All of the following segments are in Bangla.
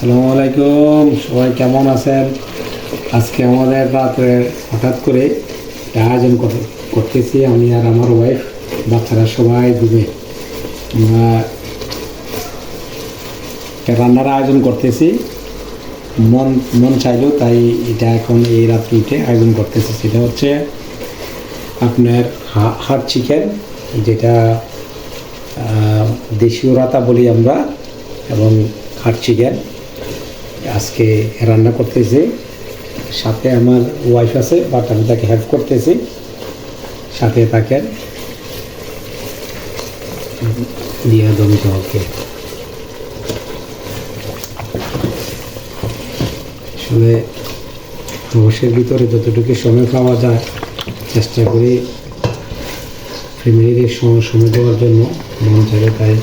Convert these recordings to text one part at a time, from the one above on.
আসসালামু আলাইকুম, সবাই কেমন আছেন? আজকে আমাদের রাত্রে হঠাৎ করে আয়োজন কর- করতেছি আমি আর আমার ওয়াইফ বাচ্চারা সবাই ডুবে আমরা রান্নার আয়োজন করতেছি। মন মন চাইলো, তাই এটা এখন এই রাত্রে উঠে আয়োজন করতেছি। সেটা হচ্ছে আপনার হাট চিকেন যেটা দেশীয় রাতা বলি আমরা, এবং হাট চিকেন আজকে রান্না করতেছি। সাথে আমার ওয়াইফ আছে বাট আমি তাকে হেল্প করতেছি। সাথে তাকে দিয়ে দমিত ওকে। আসলে অবশ্যের ভিতরে যতটুকু সময় পাওয়া যায়, চেষ্টা করি ফ্যামিলির সময় সময় দেওয়ার জন্য। মন চাইলে তাই।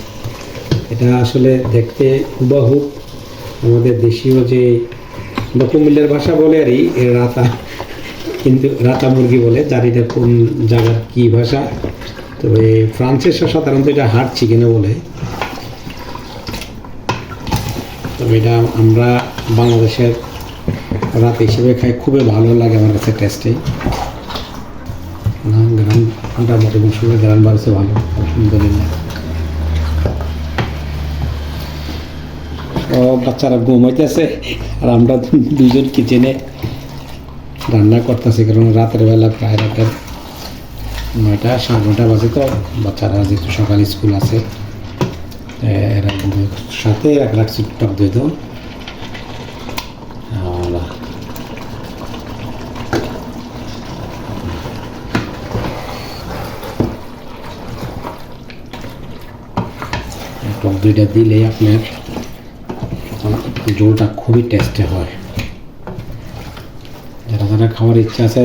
এটা আসলে দেখতে হুবাহু আমাদের দেশীয় যে আমরা কুমিল্লার ভাষা বলে আরই রাতা। কিন্তু রাতা মুরগি বলে, জানি না কোন জায়গার কী ভাষা। তবে ফ্রান্সের সাধারণত এটা হার্ট চিকেনও বলে। তবে এটা আমরা বাংলাদেশের রাত হিসেবে খাই, খুবই ভালো লাগে আমার কাছে টেস্টে গ্রাম মোটামুটি মৌসুমে গ্রাম বাড়ছে ভালো, আলহামদুলিল্লাহ। ও বাচ্চারা ঘুমাইতেছে। আর আমরা দুজন কিচেনে রান্না করতেছি কারণ রাতের বেলা প্রায় রাতের নয়টা সাড়ে নটা বাজে তো। বাচ্চারা যেহেতু সকাল স্কুল আছে এ, এরা কিন্তু সাথে এক রাখছি টক দিয়ে দেবো। টক দইটা দিলে আপনার জলটা খুবই টেস্টে হয়। যারা যারা খাওয়ার ইচ্ছা আছে,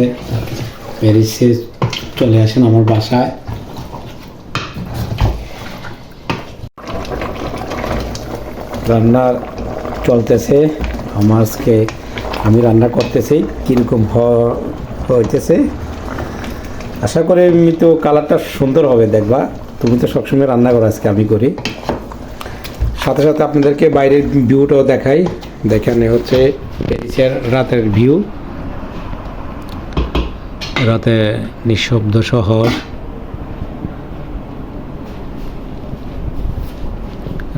প্যারিসে চলে আসেন আমার বাসায়। রান্না চলতেছে। আমার আজকে আমি রান্না করতেছি, কীরকম হইতেছে। আশা করি তো কালারটা সুন্দর হবে, দেখবা। তুমি তো সবসময় রান্না করো আজকে, আমি করি। সাথে সাথে আপনাদেরকে বাইরের ভিউটাও দেখাই। দেখানে হচ্ছে প্যারিসের রাতের ভিউ। রাতে নিঃশব্দ শহর।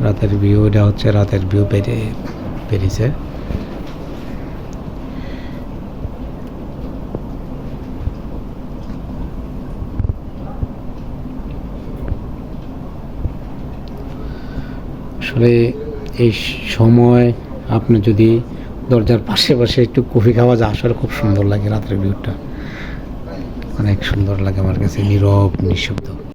রাতের ভিউ, এটা হচ্ছে রাতের ভিউ প্যারিসের আসলে এই সময় আপনি যদি দরজার পাশে পাশে একটু কফি খাওয়া যায়, আসলে খুব সুন্দর লাগে রাতের ভিউটা। অনেক সুন্দর লাগে আমার কাছে, নীরব, নিঃশব্দ।